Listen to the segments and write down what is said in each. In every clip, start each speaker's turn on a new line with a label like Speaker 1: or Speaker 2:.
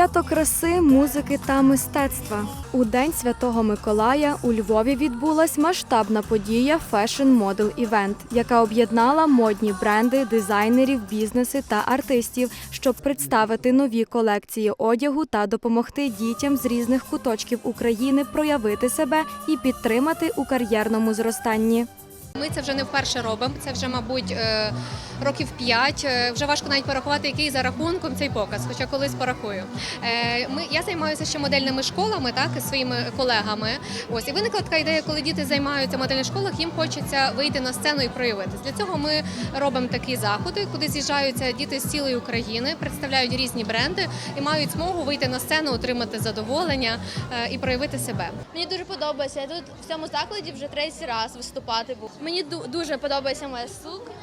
Speaker 1: Свято краси, музики та мистецтва. У День Святого Миколая у Львові відбулась масштабна подія Fashion Model Event, яка об'єднала модні бренди, дизайнерів, бізнеси та артистів, щоб представити нові колекції одягу та допомогти дітям з різних куточків України проявити себе і підтримати у кар'єрному зростанні.
Speaker 2: Ми це вже не вперше робимо. Це вже, мабуть, е, років п'ять. Е, Вже важко навіть порахувати, який за рахунком цей показ, хоча колись порахую. Е, Ми я займаюся ще модельними школами, так із своїми колегами. Ось і виникла така ідея, коли діти займаються в модельних школах, їм хочеться вийти на сцену і проявитись. Для цього ми робимо такі заходи, куди з'їжджаються діти з цілої України, представляють різні бренди і мають змогу вийти на сцену, отримати задоволення е, і проявити себе.
Speaker 3: Мені дуже подобається. Я тут в цьому закладі вже третій раз виступати був. Мені дуже подобається моя сукня.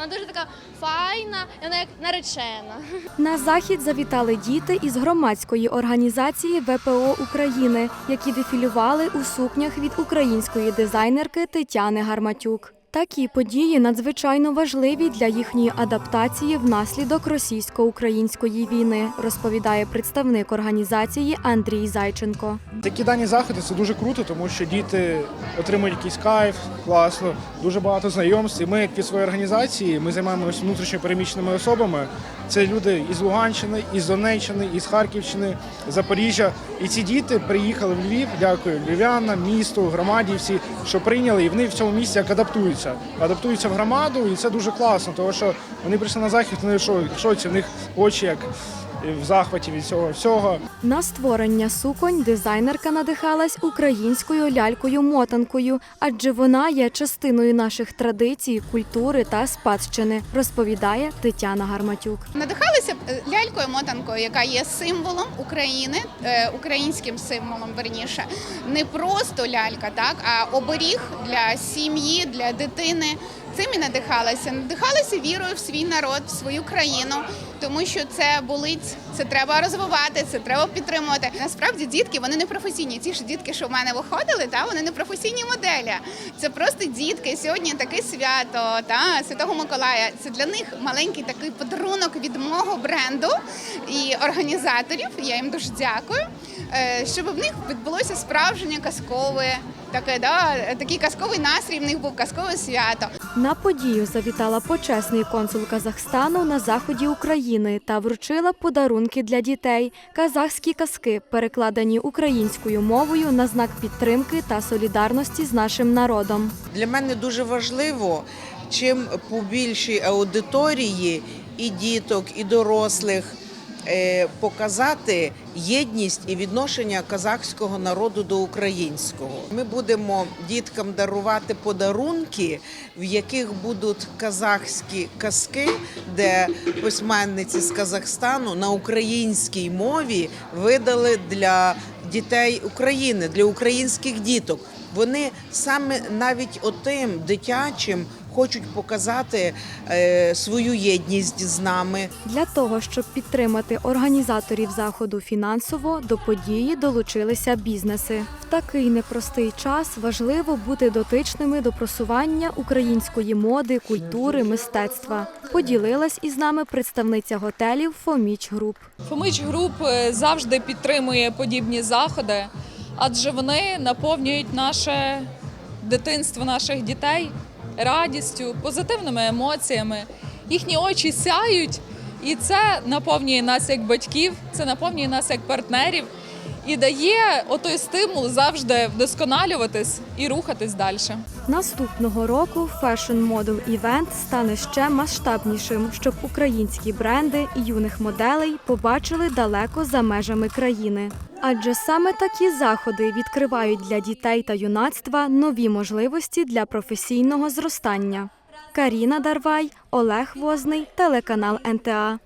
Speaker 3: Вона дуже така файна, і вона як наречена.
Speaker 1: На захід завітали діти із громадської організації ВПО України, які дефілювали у сукнях від української дизайнерки Тетяни Гарматюк. Такі події надзвичайно важливі для їхньої адаптації внаслідок російсько-української війни, розповідає представник організації Андрій Зайченко.
Speaker 4: Такі дані заходи це дуже круто, тому що діти отримують якийсь кайф, класно, дуже багато знайомств. І ми, як від своєї організації, ми займаємося внутрішньо переміщеними особами. Це люди із Луганщини, із Донеччини, із Харківщини, Запоріжжя. І ці діти приїхали в Львів. Дякую львів'янам, місту, громаді, всі, що прийняли, і вони в цьому місці як адаптуються. Адаптуються в громаду, і це дуже класно, тому що вони прийшли на захід, вони що, що ці в них очі як в захваті від цього всього.
Speaker 1: На створення суконь дизайнерка надихалась українською лялькою-мотанкою, адже вона є частиною наших традицій, культури та спадщини, розповідає Тетяна Гарматюк.
Speaker 5: Надихалися е, лялькою мотанкою, яка є символом України, е, українським символом верніше. Не просто лялька, так а оберіг для сім'ї, для дитини. Цим і надихалася. Надихалася вірою в свій народ, в свою країну, тому що це болить, це треба розвивати, це треба підтримувати. Насправді дітки вони не професійні. Ті ж дітки, що в мене виходили, та вони не професійні моделі. Це просто дітки. Сьогодні таке свято та Святого Миколая. Це для них маленький такий подарунок від мого бренду і організаторів. Я їм дуже дякую. е, Щоб в них відбулося справжнє казкове, таке, да, такий казковий настрій. В них був казкове свято.
Speaker 1: На подію завітала почесний консул Казахстану на заході України та вручила подарунки для дітей. Казахські казки, перекладені українською мовою на знак підтримки та солідарності з нашим народом.
Speaker 6: Для мене дуже важливо, чим побільшій аудиторії і діток, і дорослих показати єдність і відношення казахського народу до українського. Ми будемо діткам дарувати подарунки, в яких будуть казахські казки, де письменниці з Казахстану на українській мові видали для дітей України, для українських діток. Вони саме навіть отим дитячим хочуть показати е, свою єдність з нами.
Speaker 1: Для того, щоб підтримати організаторів заходу фінансово, до події долучилися бізнеси. В такий непростий час важливо бути дотичними до просування української моди, культури, мистецтва. Поділилась із нами представниця готелів Фоміч Груп.
Speaker 7: Фомич груп е, завжди підтримує подібні заходи, адже вони наповнюють наше дитинство наших дітей радістю, позитивними емоціями. Їхні очі сяють, і це наповнює нас як батьків, це наповнює нас як партнерів і дає отой стимул завжди вдосконалюватись і рухатись далі.
Speaker 1: Наступного року Fashion Model Event стане ще масштабнішим, щоб українські бренди і юних моделей побачили далеко за межами країни. Адже саме такі заходи відкривають для дітей та юнацтва нові можливості для професійного зростання. Каріна Дарвай, Олег Возний, телеканал НТА.